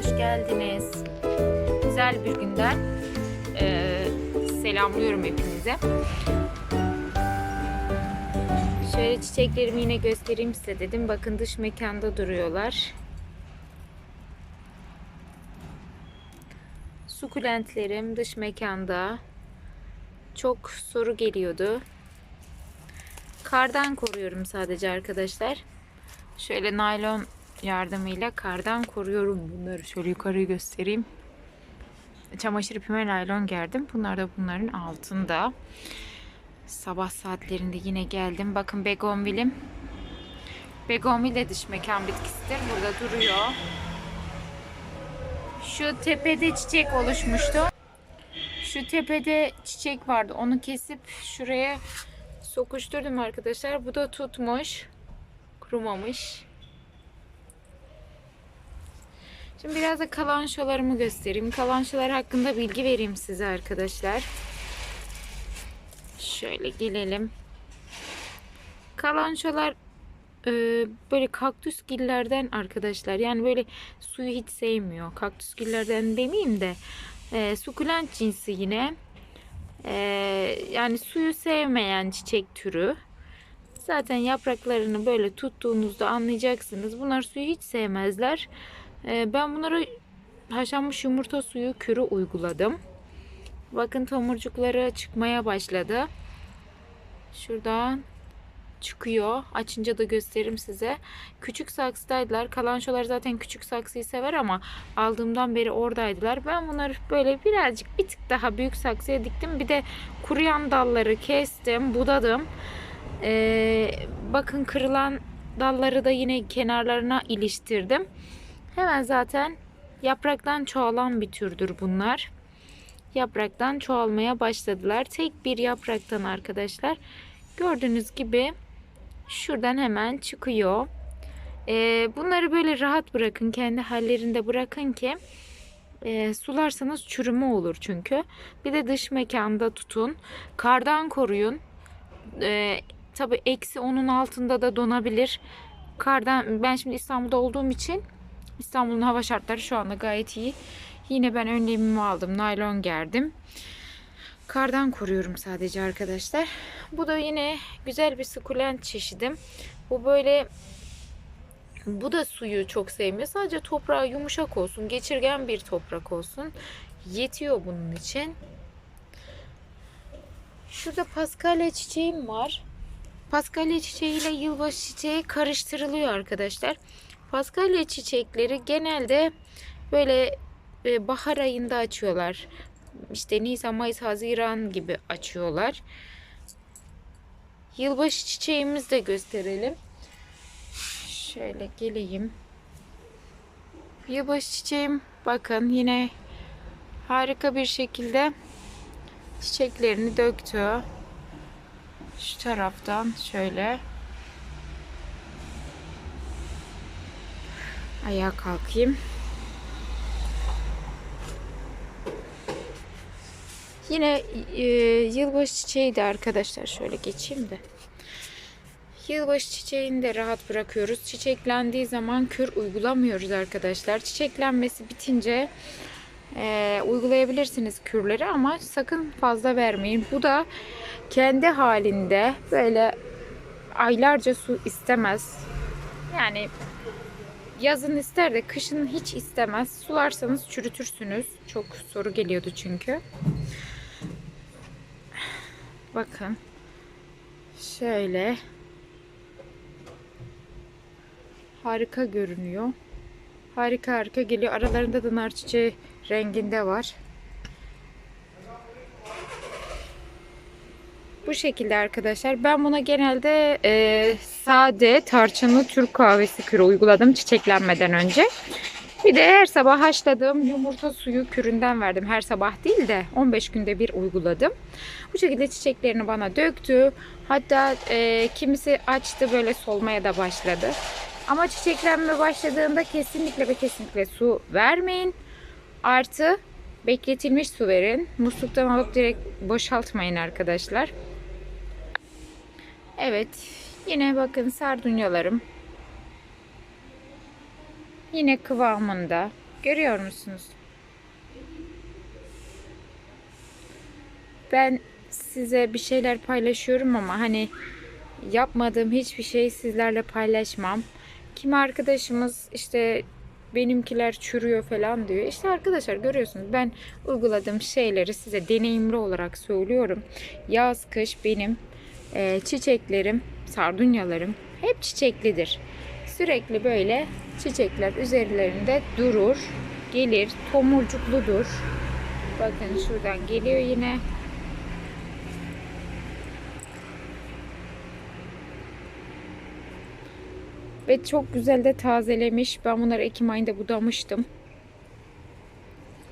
hoş geldiniz. Güzel bir günden eee, selamlıyorum hepinize. Şöyle çiçeklerimi yine göstereyim size dedim. Bakın dış mekanda duruyorlar. Sukulentlerim dış mekanda. Çok soru geliyordu. Kardan koruyorum sadece arkadaşlar. Şöyle naylon yardımıyla kardan koruyorum bunları. Şöyle yukarıyı göstereyim. Çamaşır ipime naylon gerdim. Bunlar da bunların altında. Sabah saatlerinde yine geldim. Bakın begonvilim. Begonvil de dış mekan bitkisidir. Burada duruyor. Şu tepede çiçek oluşmuştu. Şu tepede çiçek vardı. Onu kesip şuraya sokuşturdum arkadaşlar. Bu da tutmuş. Kurumamış. Şimdi biraz da kalançolarımı göstereyim. Kalançolar hakkında bilgi vereyim size arkadaşlar. Şöyle gelelim. Kalançolar e, böyle kaktüs gillerden arkadaşlar. Yani böyle suyu hiç sevmiyor. Kaktüs gillerden demeyeyim de e, sukulent cinsi yine. E, yani suyu sevmeyen çiçek türü. Zaten yapraklarını böyle tuttuğunuzda anlayacaksınız. Bunlar suyu hiç sevmezler. Ee, ben bunlara haşlanmış yumurta suyu kürü uyguladım. Bakın tomurcukları çıkmaya başladı. Şuradan çıkıyor. Açınca da gösteririm size. Küçük saksıdaydılar. Kalançolar zaten küçük saksıyı sever ama aldığımdan beri oradaydılar. Ben bunları böyle birazcık bir tık daha büyük saksıya diktim. Bir de kuruyan dalları kestim, budadım. Ee, bakın kırılan dalları da yine kenarlarına iliştirdim. Hemen zaten yapraktan çoğalan bir türdür bunlar. Yapraktan çoğalmaya başladılar. Tek bir yapraktan arkadaşlar. Gördüğünüz gibi şuradan hemen çıkıyor. Ee, bunları böyle rahat bırakın. Kendi hallerinde bırakın ki e, sularsanız çürüme olur çünkü. Bir de dış mekanda tutun. Kardan koruyun. Ee, Tabi eksi onun altında da donabilir. Kardan ben şimdi İstanbul'da olduğum için İstanbul'un hava şartları şu anda gayet iyi. Yine ben önlemimi aldım. Naylon gerdim. Kardan koruyorum sadece arkadaşlar. Bu da yine güzel bir sukulent çeşidim. Bu böyle bu da suyu çok sevmiyor. Sadece toprağı yumuşak olsun. Geçirgen bir toprak olsun. Yetiyor bunun için. Şurada paskalya çiçeğim var. Paskalya çiçeği ile yılbaşı çiçeği karıştırılıyor arkadaşlar. Paskalya çiçekleri genelde böyle e, bahar ayında açıyorlar. İşte Nisan, Mayıs, Haziran gibi açıyorlar. Yılbaşı çiçeğimizi de gösterelim. Şöyle geleyim. Yılbaşı çiçeğim bakın yine harika bir şekilde çiçeklerini döktü. Şu taraftan şöyle ayağa kalkayım. Yine e, yılbaşı çiçeği de arkadaşlar şöyle geçeyim de. Yılbaşı çiçeğini de rahat bırakıyoruz. Çiçeklendiği zaman kür uygulamıyoruz arkadaşlar. Çiçeklenmesi bitince e, uygulayabilirsiniz kürleri ama sakın fazla vermeyin. Bu da kendi halinde böyle aylarca su istemez. Yani yazın ister de kışın hiç istemez. Sularsanız çürütürsünüz. Çok soru geliyordu çünkü. Bakın. Şöyle. Harika görünüyor. Harika harika geliyor. Aralarında da nar çiçeği renginde var. Bu şekilde arkadaşlar. Ben buna genelde e, sade tarçınlı Türk kahvesi kürü uyguladım çiçeklenmeden önce. Bir de her sabah haşladığım yumurta suyu küründen verdim. Her sabah değil de 15 günde bir uyguladım. Bu şekilde çiçeklerini bana döktü. Hatta e, kimisi açtı böyle solmaya da başladı. Ama çiçeklenme başladığında kesinlikle ve kesinlikle su vermeyin. Artı bekletilmiş su verin. Musluktan alıp direkt boşaltmayın arkadaşlar. Evet. Yine bakın sardunyalarım. Yine kıvamında. Görüyor musunuz? Ben size bir şeyler paylaşıyorum ama hani yapmadığım hiçbir şey sizlerle paylaşmam. Kimi arkadaşımız işte benimkiler çürüyor falan diyor. İşte arkadaşlar görüyorsunuz ben uyguladığım şeyleri size deneyimli olarak söylüyorum. Yaz kış benim e, çiçeklerim, sardunyalarım hep çiçeklidir. Sürekli böyle çiçekler üzerlerinde durur, gelir, tomurcukludur. Bakın şuradan geliyor yine. Ve çok güzel de tazelemiş. Ben bunları Ekim ayında budamıştım.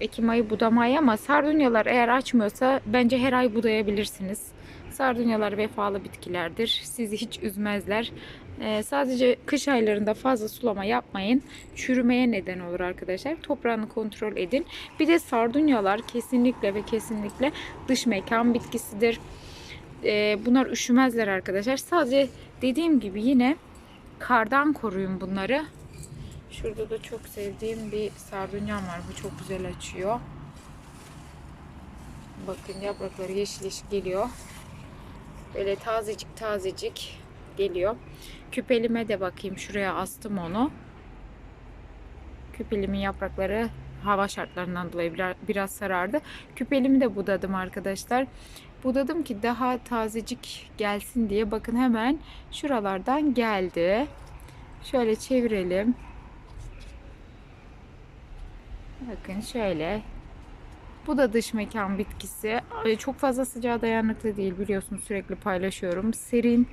Ekim ayı budamayı ama sardunyalar eğer açmıyorsa bence her ay budayabilirsiniz. Sardunyalar vefalı bitkilerdir. Sizi hiç üzmezler. Ee, sadece kış aylarında fazla sulama yapmayın. Çürümeye neden olur arkadaşlar. Toprağını kontrol edin. Bir de sardunyalar kesinlikle ve kesinlikle dış mekan bitkisidir. Ee, bunlar üşümezler arkadaşlar. Sadece dediğim gibi yine kardan koruyun bunları. Şurada da çok sevdiğim bir sardunyam var. Bu çok güzel açıyor. Bakın yaprakları yeşil yeşil geliyor. Böyle tazecik tazecik geliyor. Küpelime de bakayım. Şuraya astım onu. Küpelimin yaprakları hava şartlarından dolayı biraz, sarardı. Küpelimi de budadım arkadaşlar. Budadım ki daha tazecik gelsin diye. Bakın hemen şuralardan geldi. Şöyle çevirelim. Bakın şöyle. Bu da dış mekan bitkisi. Çok fazla sıcağa dayanıklı değil biliyorsunuz sürekli paylaşıyorum. Serin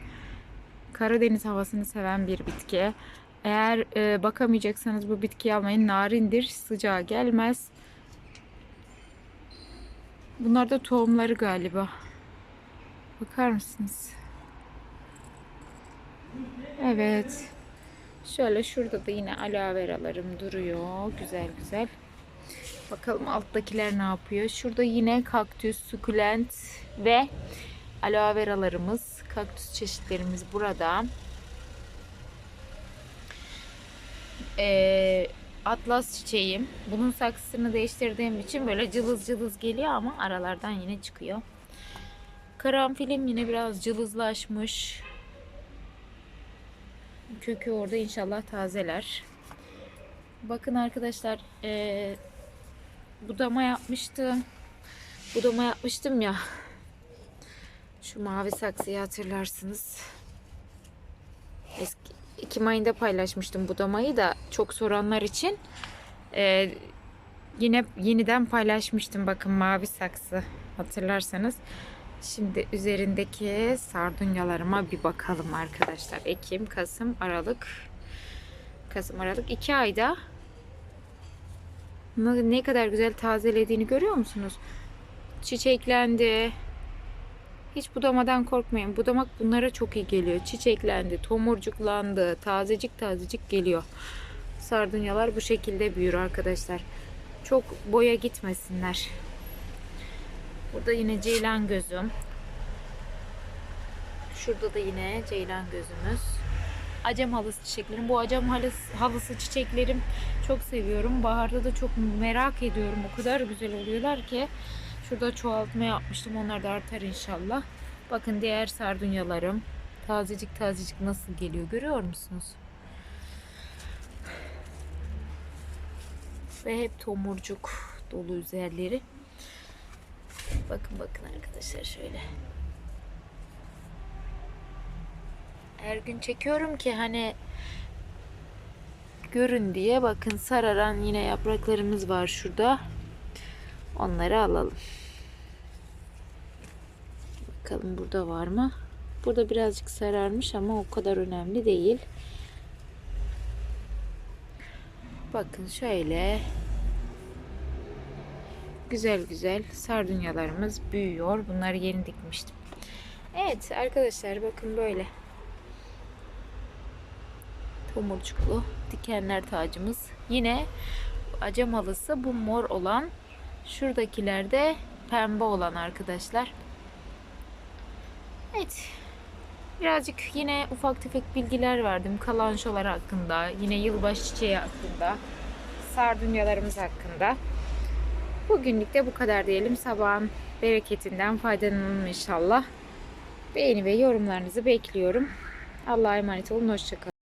Karadeniz havasını seven bir bitki. Eğer e, bakamayacaksanız bu bitkiyi almayın. Narindir, sıcağa gelmez. Bunlar da tohumları galiba. Bakar mısınız? Evet. Şöyle şurada da yine aloe veralarım duruyor. Güzel güzel. Bakalım alttakiler ne yapıyor. Şurada yine kaktüs, sukulent ve aloe veralarımız, kaktüs çeşitlerimiz burada. Ee, atlas çiçeğim. Bunun saksısını değiştirdiğim için böyle cılız cılız geliyor ama aralardan yine çıkıyor. Karanfilim yine biraz cılızlaşmış. Kökü orada inşallah tazeler. Bakın arkadaşlar ee, budama yapmıştım. Budama yapmıştım ya. Şu mavi saksıyı hatırlarsınız. Eski Ekim ayında paylaşmıştım budamayı da çok soranlar için ee, yine yeniden paylaşmıştım. Bakın mavi saksı hatırlarsanız. Şimdi üzerindeki sardunyalarıma bir bakalım arkadaşlar. Ekim, Kasım, Aralık. Kasım, Aralık. iki ayda ne kadar güzel tazelediğini görüyor musunuz? Çiçeklendi. Hiç budamadan korkmayın. Budamak bunlara çok iyi geliyor. Çiçeklendi, tomurcuklandı, tazecik tazecik geliyor. Sardunyalar bu şekilde büyür arkadaşlar. Çok boya gitmesinler. Burada yine ceylan gözüm. Şurada da yine ceylan gözümüz. Acem halısı çiçeklerim. Bu acem halısı, halısı çiçeklerim çok seviyorum. Baharda da çok merak ediyorum. O kadar güzel oluyorlar ki. Şurada çoğaltma yapmıştım. Onlar da artar inşallah. Bakın diğer sardunyalarım. Tazecik tazecik nasıl geliyor görüyor musunuz? Ve hep tomurcuk dolu üzerleri. Bakın bakın arkadaşlar şöyle. Her gün çekiyorum ki hani görün diye. Bakın sararan yine yapraklarımız var şurada. Onları alalım. Bakalım burada var mı? Burada birazcık sararmış ama o kadar önemli değil. Bakın şöyle güzel güzel sardunyalarımız büyüyor. Bunları yeni dikmiştim. Evet arkadaşlar bakın böyle. Tomurcuklu dikenler tacımız. Yine acem halısı bu mor olan şuradakilerde pembe olan arkadaşlar. Evet. Birazcık yine ufak tefek bilgiler verdim. Kalanşolar hakkında, yine yılbaşı çiçeği hakkında, sardunyalarımız hakkında. Bugünlük de bu kadar diyelim. Sabahın bereketinden faydalanalım inşallah. Beğeni ve yorumlarınızı bekliyorum. Allah'a emanet olun. Hoşçakalın.